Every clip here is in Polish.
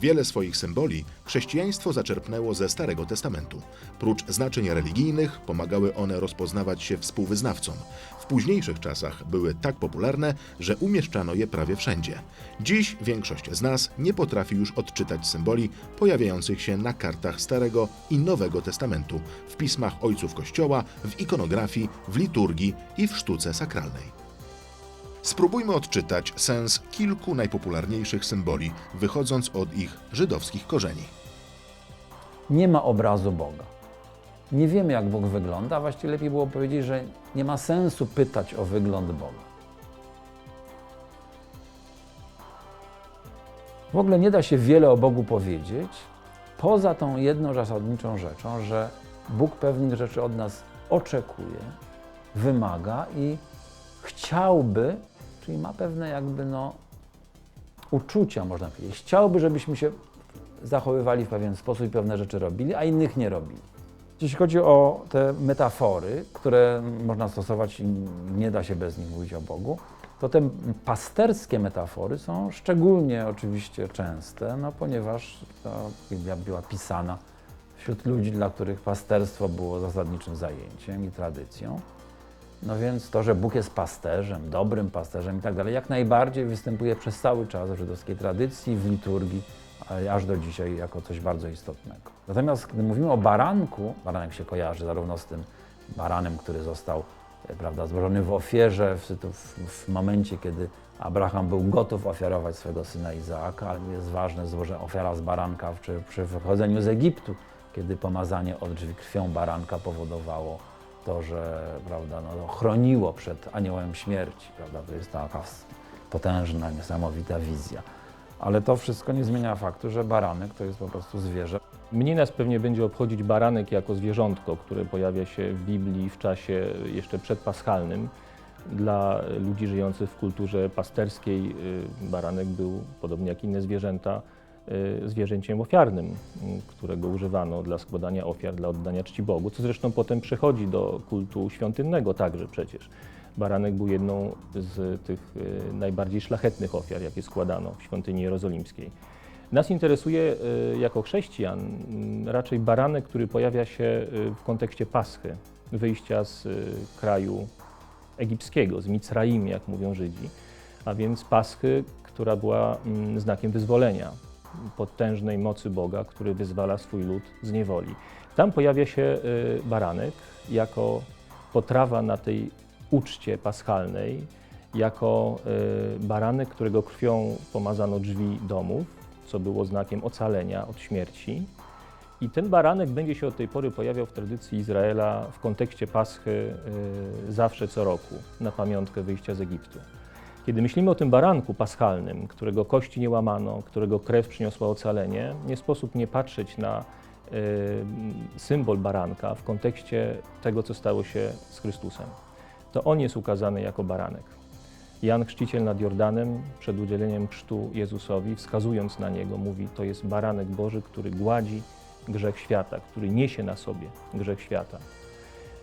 Wiele swoich symboli chrześcijaństwo zaczerpnęło ze Starego Testamentu. Prócz znaczeń religijnych pomagały one rozpoznawać się współwyznawcom. W późniejszych czasach były tak popularne, że umieszczano je prawie wszędzie. Dziś większość z nas nie potrafi już odczytać symboli pojawiających się na kartach Starego i Nowego Testamentu, w pismach ojców Kościoła, w ikonografii, w liturgii i w sztuce sakralnej. Spróbujmy odczytać sens kilku najpopularniejszych symboli, wychodząc od ich żydowskich korzeni. Nie ma obrazu Boga. Nie wiemy, jak Bóg wygląda, a właściwie lepiej było powiedzieć, że nie ma sensu pytać o wygląd Boga. W ogóle nie da się wiele o Bogu powiedzieć, poza tą jedną zasadniczą rzeczą, że Bóg pewnych rzeczy od nas oczekuje, wymaga i chciałby, czyli ma pewne jakby no uczucia, można powiedzieć. Chciałby, żebyśmy się zachowywali w pewien sposób i pewne rzeczy robili, a innych nie robili. Jeśli chodzi o te metafory, które można stosować i nie da się bez nich mówić o Bogu, to te pasterskie metafory są szczególnie oczywiście częste, no ponieważ ta Biblia była pisana wśród ludzi, dla których pasterstwo było zasadniczym zajęciem i tradycją. No więc to, że Bóg jest pasterzem, dobrym pasterzem i tak dalej, jak najbardziej występuje przez cały czas w żydowskiej tradycji, w liturgii, a aż do dzisiaj jako coś bardzo istotnego. Natomiast gdy mówimy o baranku, baranek się kojarzy zarówno z tym baranem, który został e, prawda, złożony w ofierze w, w, w momencie, kiedy Abraham był gotów ofiarować swego syna Izaaka, ale jest ważne złożenie ofiara z baranka przy, przy wychodzeniu z Egiptu, kiedy pomazanie od drzwi krwią baranka powodowało to, że prawda, no, chroniło przed aniołem śmierci. Prawda? To jest taka potężna, niesamowita wizja. Ale to wszystko nie zmienia faktu, że baranek to jest po prostu zwierzę. Mniej nas pewnie będzie obchodzić baranek jako zwierzątko, które pojawia się w Biblii w czasie jeszcze przedpaschalnym. Dla ludzi żyjących w kulturze pasterskiej y, baranek był, podobnie jak inne zwierzęta, zwierzęciem ofiarnym, y, którego używano dla składania ofiar, dla oddania czci Bogu, co zresztą potem przechodzi do kultu świątynnego także przecież. Baranek był jedną z tych y, najbardziej szlachetnych ofiar, jakie składano w świątyni jerozolimskiej. Nas interesuje y, jako chrześcijan raczej baranek, który pojawia się y, w kontekście Paschy, wyjścia z y, kraju egipskiego, z Micraim, jak mówią Żydzi, a więc Paschy, która była mm, znakiem wyzwolenia, potężnej mocy Boga, który wyzwala swój lud z niewoli. Tam pojawia się y, baranek jako potrawa na tej uczcie paschalnej, jako y, baranek, którego krwią pomazano drzwi domów, co było znakiem ocalenia od śmierci. I ten baranek będzie się od tej pory pojawiał w tradycji Izraela w kontekście Paschy y, zawsze co roku, na pamiątkę wyjścia z Egiptu. Kiedy myślimy o tym baranku paschalnym, którego kości nie łamano, którego krew przyniosła ocalenie, nie sposób nie patrzeć na y, symbol baranka w kontekście tego, co stało się z Chrystusem. To On jest ukazany jako baranek. Jan Chrzciciel nad Jordanem przed udzieleniem chrztu Jezusowi, wskazując na Niego, mówi, to jest baranek Boży, który gładzi grzech świata, który niesie na sobie grzech świata.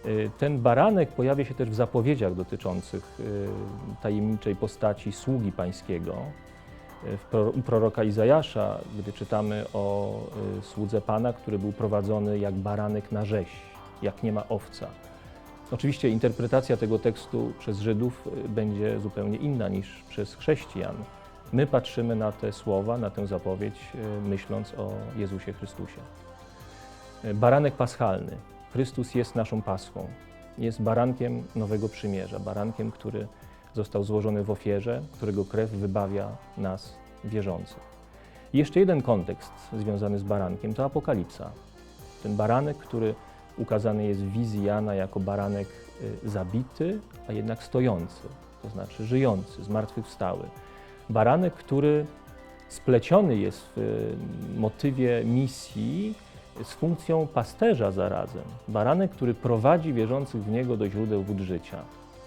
Y, Ten baranek pojawia się też w zapowiedziach dotyczących y, tajemniczej postaci sługi pańskiego. Y, W proroka Izajasza, gdy czytamy o słudze Pana, który był prowadzony jak baranek na rzeź, jak nie ma owca. Oczywiście interpretacja tego tekstu przez Żydów będzie zupełnie inna niż przez chrześcijan. My patrzymy na te słowa, na tę zapowiedź, myśląc o Jezusie Chrystusie. Baranek paschalny. Chrystus jest naszą paschą. Jest barankiem nowego przymierza, barankiem, który został złożony w ofierze, którego krew wybawia nas wierzących. I jeszcze jeden kontekst związany z barankiem to apokalipsa. Ten baranek, który ukazany jest w wizji Jana jako baranek y, zabity, a jednak stojący, to znaczy żyjący, zmartwychwstały. Baranek, który spleciony jest w y, motywie misji z funkcją pasterza zarazem. Baranek, który prowadzi wierzących w niego do źródeł wód życia.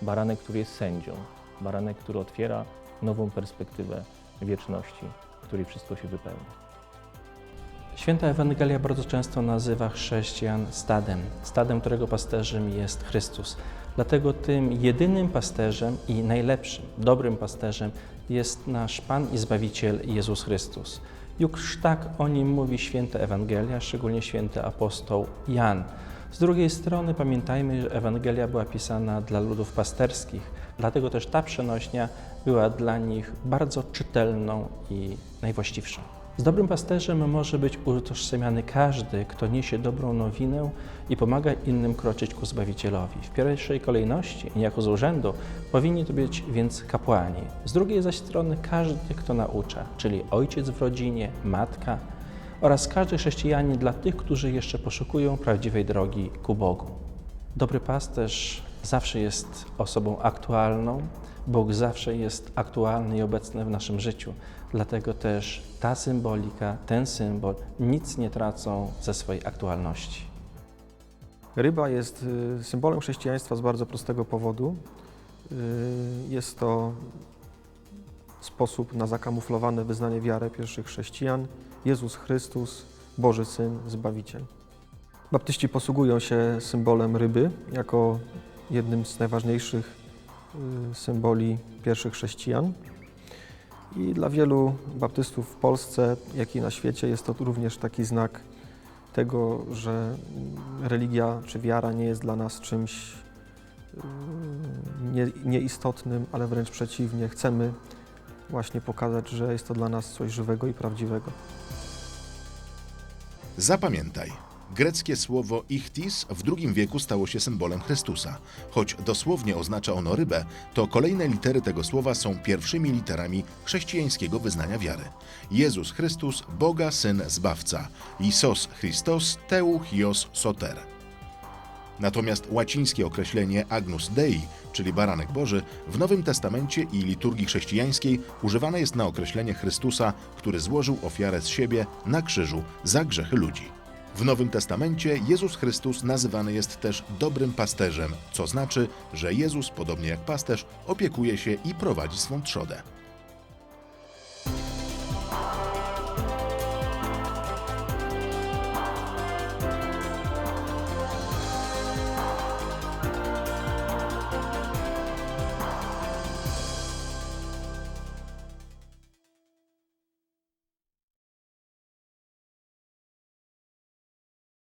Baranek, który jest sędzią. Baranek, który otwiera nową perspektywę wieczności, w której wszystko się wypełni. Święta Ewangelia bardzo często nazywa chrześcijan stadem, stadem, którego pasterzem jest Chrystus. Dlatego tym jedynym pasterzem i najlepszym, dobrym pasterzem jest nasz Pan i Zbawiciel Jezus Chrystus. Już tak o nim mówi święta Ewangelia, szczególnie święty apostoł Jan. Z drugiej strony pamiętajmy, że Ewangelia była pisana dla ludów pasterskich, dlatego też ta przenośnia była dla nich bardzo czytelną i najwłaściwszą. Z dobrym pasterzem może być utożsamiany każdy, kto niesie dobrą nowinę i pomaga innym kroczyć ku Zbawicielowi. W pierwszej kolejności, niejako z urzędu, powinni to być więc kapłani. Z drugiej zaś strony każdy, kto naucza, czyli ojciec w rodzinie, matka oraz każdy chrześcijanin dla tych, którzy jeszcze poszukują prawdziwej drogi ku Bogu. Dobry pasterz zawsze jest osobą aktualną, Bóg zawsze jest aktualny i obecny w naszym życiu. Dlatego też ta symbolika, ten symbol nic nie tracą ze swojej aktualności. Ryba jest y, symbolem chrześcijaństwa z bardzo prostego powodu. Y, Jest to sposób na zakamuflowane wyznanie wiary pierwszych chrześcijan. Jezus Chrystus, Boży Syn, Zbawiciel. Baptyści posługują się symbolem ryby jako jednym z najważniejszych y, symboli pierwszych chrześcijan. I dla wielu baptystów w Polsce, jak i na świecie, jest to również taki znak tego, że religia czy wiara nie jest dla nas czymś yy, nie, nieistotnym, ale wręcz przeciwnie. Chcemy właśnie pokazać, że jest to dla nas coś żywego i prawdziwego. Zapamiętaj, greckie słowo ichtis w II wieku stało się symbolem Chrystusa. Choć dosłownie oznacza ono rybę, to kolejne litery tego słowa są pierwszymi literami chrześcijańskiego wyznania wiary. Jezus Chrystus, Boga Syn Zbawca. Isos Christos Teuchios Soter. Natomiast łacińskie określenie Agnus Dei, czyli baranek Boży, w Nowym Testamencie i liturgii chrześcijańskiej używane jest na określenie Chrystusa, który złożył ofiarę z siebie na krzyżu za grzechy ludzi. W Nowym Testamencie Jezus Chrystus nazywany jest też dobrym pasterzem, co znaczy, że Jezus, podobnie jak pasterz, opiekuje się i prowadzi swą trzodę.